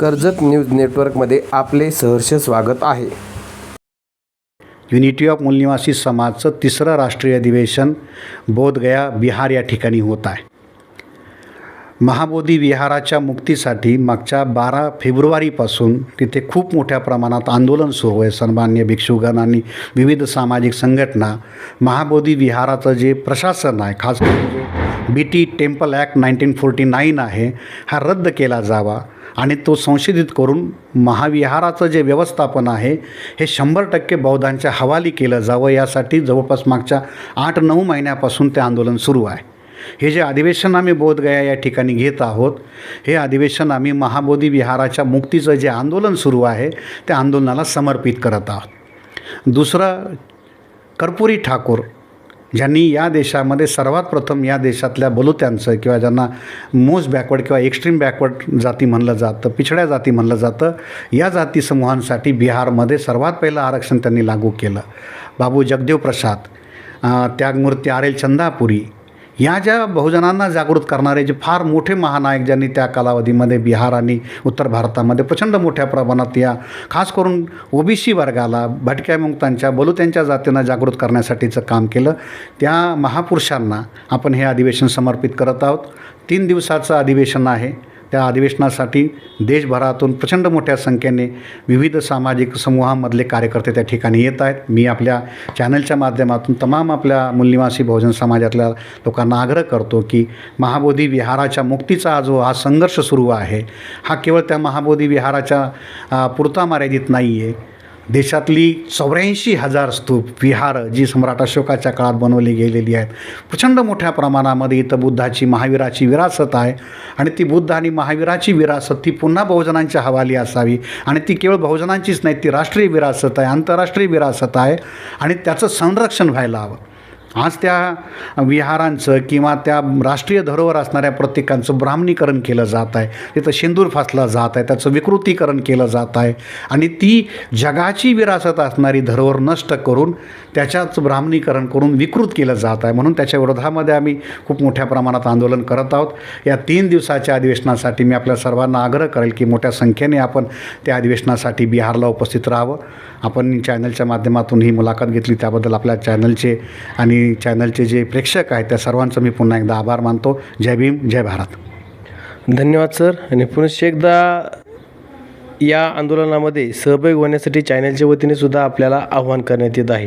Karjat news नेटवर्कमध्ये आपले सहर्ष स्वागत आहे. युनिटी ऑफ मूलनिवासी समाजचं तिसरं राष्ट्रीय अधिवेशन बोधगया बिहार या ठिकाणी होत आहे. महाबोधी विहाराच्या मुक्तीसाठी मागच्या बारा फेब्रुवारीपासून तिथे खूप मोठ्या प्रमाणात आंदोलन सुरू आहे. सन्मान्य भिक्षुगण आणि विविध सामाजिक संघटना महाबोधी विहाराचं जे प्रशासन आहे खास करून B T temple act nineteen forty nine आहे हा रद्द केला जावा. आणि तो संशोधित करून महाविहाराचं जे व्यवस्थापन आहे हे शंभर टक्के बौद्धांच्या हवाली केलं जावं यासाठी जवळपास मागच्या आठ नऊ महिन्यापासून ते आंदोलन सुरू आहे. हे जे अधिवेशन आम्ही बोधगया या ठिकाणी घेत आहोत हे अधिवेशन आम्ही महाबोधी विहाराच्या मुक्तीचं जे आंदोलन सुरू आहे त्या आंदोलनाला समर्पित करत आहोत. दुसरं कर्पुरी ठाकूर ज्यांनी या देशामध्ये सर्वात प्रथम या देशातल्या बलुत्यांचं किंवा ज्यांना मोस्ट बॅकवर्ड किंवा एक्स्ट्रीम बॅकवर्ड जाती म्हणलं जातं पिछड्या जाती म्हणलं जातं या जाती समूहांसाठी बिहारमध्ये सर्वात पहिलं आरक्षण त्यांनी लागू केलं. बाबू जगदेव प्रसाद त्यागमूर्ती आर एल चंदापुरी या ज्या बहुजनांना जागृत करणारे जे फार मोठे महानायक ज्यांनी त्या कालावधीमध्ये बिहार आणि उत्तर भारतामध्ये प्रचंड मोठ्या प्रमाणात या खास करून ओबीसी वर्गाला भटक्या मुक्तांच्या बलुत्यांच्या जातींना जागृत करण्यासाठीचं काम केलं त्या महापुरुषांना आपण हे अधिवेशन समर्पित करत आहोत. तीन दिवसाचं अधिवेशन आहे. त्या अधिवेशनासाठी देशभरातून प्रचंड मोठ्या संख्येने विविध सामाजिक समूहामधले कार्यकर्ते त्या ठिकाणी येत आहेत. मी आपल्या चॅनलच्या माध्यमातून तमाम आपल्या मूलनिवासी बहुजन समाजातल्या लोकांना आग्रह करतो की महाबोधी विहाराच्या मुक्तीचा जो हा संघर्ष सुरू आहे हा केवळ त्या महाबोधी विहाराच्या पुरता मर्यादित नाही आहे देशातली चौऱ्याऐंशी हजार स्तूप विहार जी सम्राट अशोकाच्या काळात बनवली गेलेली आहेत प्रचंड मोठ्या प्रमाणामध्ये इथं बुद्धाची महावीराची विरासत आहे आणि ती बुद्ध आणि महावीराची विरासत ती पुन्हा बहुजनांच्या हवाली असावी आणि ती केवळ बहुजनांचीच नाही ती राष्ट्रीय विरासत आहे आंतरराष्ट्रीय विरासत आहे आणि त्याचं संरक्षण व्हायला हवं. आज त्या विहारांचं किंवा त्या राष्ट्रीय धरोहर असणाऱ्या प्रत्येकांचं ब्राह्मणीकरण केलं जात आहे. तिथं शेंदूर फासला जात आहे. त्याचं विकृतीकरण केलं जात आहे. आणि ती जगाची विरासत असणारी धरोहर नष्ट करून त्याच्याच ब्राह्मणीकरण करून विकृत केलं जात आहे. म्हणून त्याच्या विरोधामध्ये आम्ही खूप मोठ्या प्रमाणात आंदोलन करत आहोत. या तीन दिवसाच्या अधिवेशनासाठी मी आपल्या सर्वांना आग्रह करेल की मोठ्या संख्येने आपण त्या अधिवेशनासाठी बिहारला उपस्थित राहावं. आपण चॅनलच्या माध्यमातून ही मुलाखत घेतली. त्याबद्दल आपल्या चॅनलचे आणि आणि चॅनलचे जे प्रेक्षक आहेत त्या सर्वांचं मी पुन्हा एकदा आभार मानतो. जय भीम जय भारत. धन्यवाद सर. आणि पुनश्च एकदा या आंदोलनामध्ये सहभागी होण्यासाठी चॅनलच्या वतीने सुद्धा आपल्याला आव्हान करण्यात येत आहे.